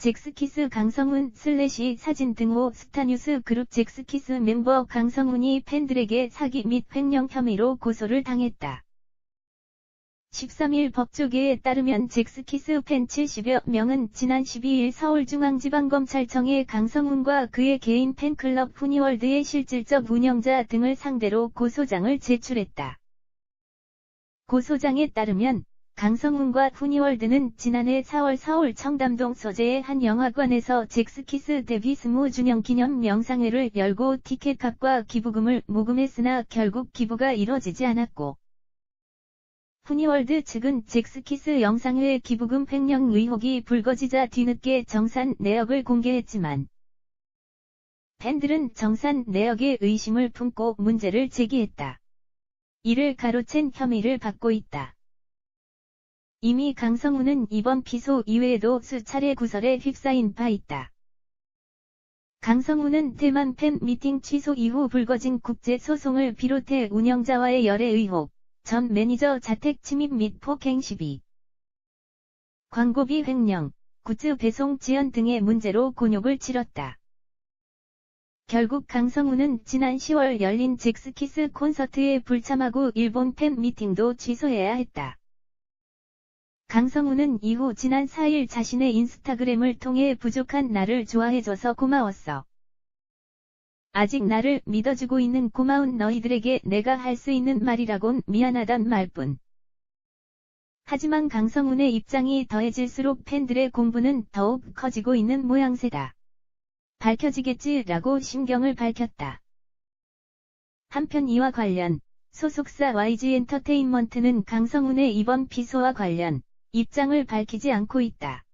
잭스키스 강성훈 슬래시 사진 등호 스타뉴스 그룹 잭스키스 멤버 강성훈이 팬들에게 사기 및 횡령 혐의로 고소를 당했다. 13일 법조계에 따르면 잭스키스 팬 70여 명은 지난 12일 서울중앙지방검찰청에 강성훈과 그의 개인 팬클럽 후니월드의 실질적 운영자 등을 상대로 고소장을 제출했다. 고소장에 따르면 강성훈과 후니월드는 지난해 4월 서울 청담동 소재의 한 영화관에서 잭스키스 데뷔 20주년 기념 영상회를 열고 티켓값과 기부금을 모금했으나 결국 기부가 이뤄지지 않았고 후니월드 측은 잭스키스 영상회 기부금 횡령 의혹이 불거지자 뒤늦게 정산 내역을 공개했지만 팬들은 정산 내역에 의심을 품고 문제를 제기했다. 이를 가로챈 혐의를 받고 있다. 이미 강성우는 이번 피소 이외에도 수차례 구설에 휩싸인 바 있다. 강성우는 대만 팬 미팅 취소 이후 불거진 국제 소송을 비롯해 운영자와의 열애 의혹, 전 매니저 자택 침입 및 폭행 시비, 광고비 횡령, 굿즈 배송 지연 등의 문제로 곤욕을 치렀다. 결국 강성우는 지난 10월 열린 잭스키스 콘서트에 불참하고 일본 팬 미팅도 취소해야 했다. 강성우는 이후 지난 4일 자신의 인스타그램을 통해 부족한 나를 좋아해줘서 고마웠어. 아직 나를 믿어주고 있는 고마운 너희들에게 내가 할 수 있는 말이라곤 미안하단 말뿐. 하지만 강성훈의 입장이 더해질수록 팬들의 공부는 더욱 커지고 있는 모양새다. 밝혀지겠지라고 심경을 밝혔다. 한편 이와 관련 소속사 YG엔터테인먼트는 강성훈의 이번 피소와 관련 입장을 밝히지 않고 있다.